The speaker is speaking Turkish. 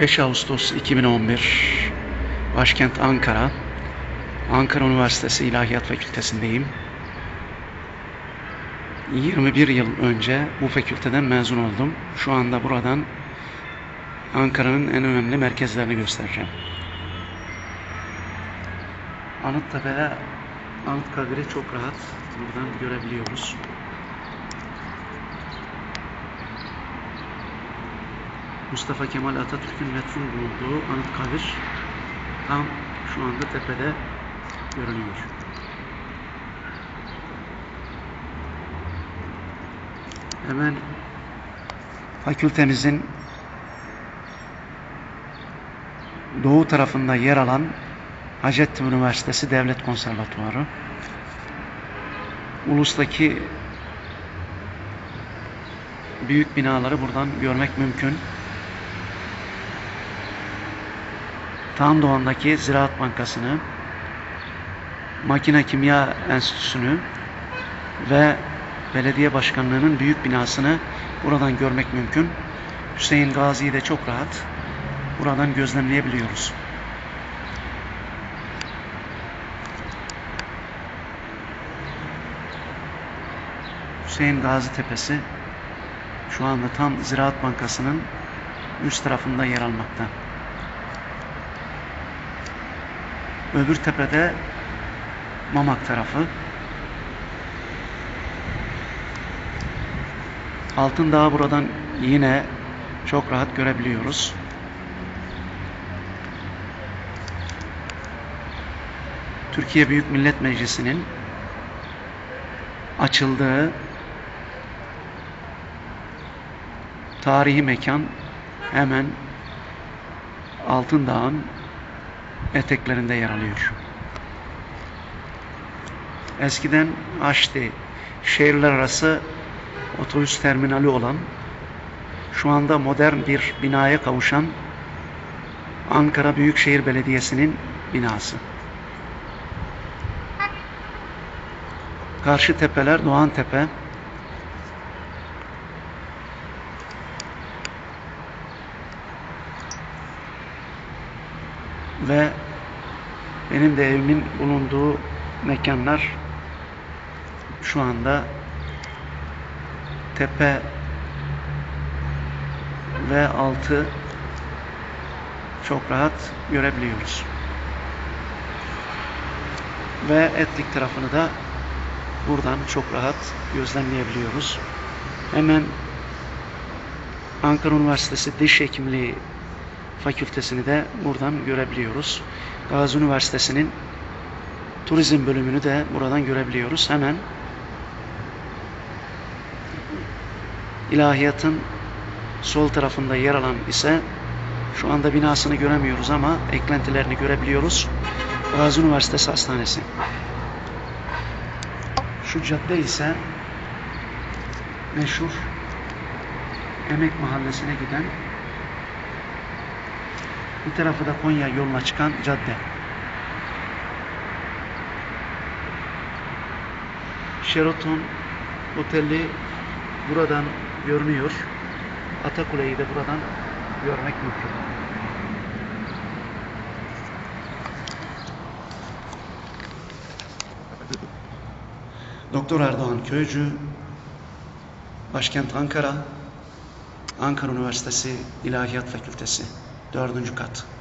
5 Ağustos 2011 Başkent Ankara Ankara Üniversitesi İlahiyat Fakültesindeyim. 21 yıl önce bu fakülteden mezun oldum. Şu anda buradan Ankara'nın en önemli merkezlerini göstereceğim. Anıttepe'de Anıtkabir'i çok rahat buradan görebiliyoruz. Mustafa Kemal Atatürk'ün metfun bulunduğu Anıtkabir tam şu anda tepede görünüyor. Hemen fakültemizin doğu tarafında yer alan Hacettepe Üniversitesi Devlet Konservatuvarı. Ulus'taki büyük binaları buradan görmek mümkün. Tam Doğan'daki Ziraat Bankası'nı, Makine Kimya Enstitüsü'nü ve belediye başkanlığının büyük binasını buradan görmek mümkün. Hüseyin Gazi'yi de çok rahat buradan gözlemleyebiliyoruz. Hüseyin Gazi Tepesi şu anda tam Ziraat Bankası'nın üst tarafında yer almakta. Öbür tepede Mamak tarafı. Altın Dağı buradan yine çok rahat görebiliyoruz. Türkiye Büyük Millet Meclisi'nin açıldığı tarihi mekan hemen Altın Dağ'ın eteklerinde yer alıyor. Eskiden Haçlı şehirler arası otobüs terminali olan şu anda modern bir binaya kavuşan Ankara Büyükşehir Belediyesi'nin binası. Karşı tepeler Doğan Tepe. Ve benim de evimin bulunduğu mekanlar şu anda tepe ve altı çok rahat görebiliyoruz. Ve etlik tarafını da buradan çok rahat gözlemleyebiliyoruz. Hemen Ankara Üniversitesi Diş Hekimliği Fakültesini de buradan görebiliyoruz. Gazi Üniversitesi'nin turizm bölümünü de buradan görebiliyoruz. Hemen ilahiyatın sol tarafında yer alan ise şu anda binasını göremiyoruz ama eklentilerini görebiliyoruz. Gazi Üniversitesi Hastanesi. Şu cadde ise meşhur Emek Mahallesi'ne giden bir tarafı da Konya yoluna çıkan cadde. Sheraton Oteli buradan görünüyor. Atakule'yi de buradan görmek mümkün. Doktor Erdoğan Köycü, Başkent Ankara, Ankara Üniversitesi İlahiyat Fakültesi, dördüncü kat.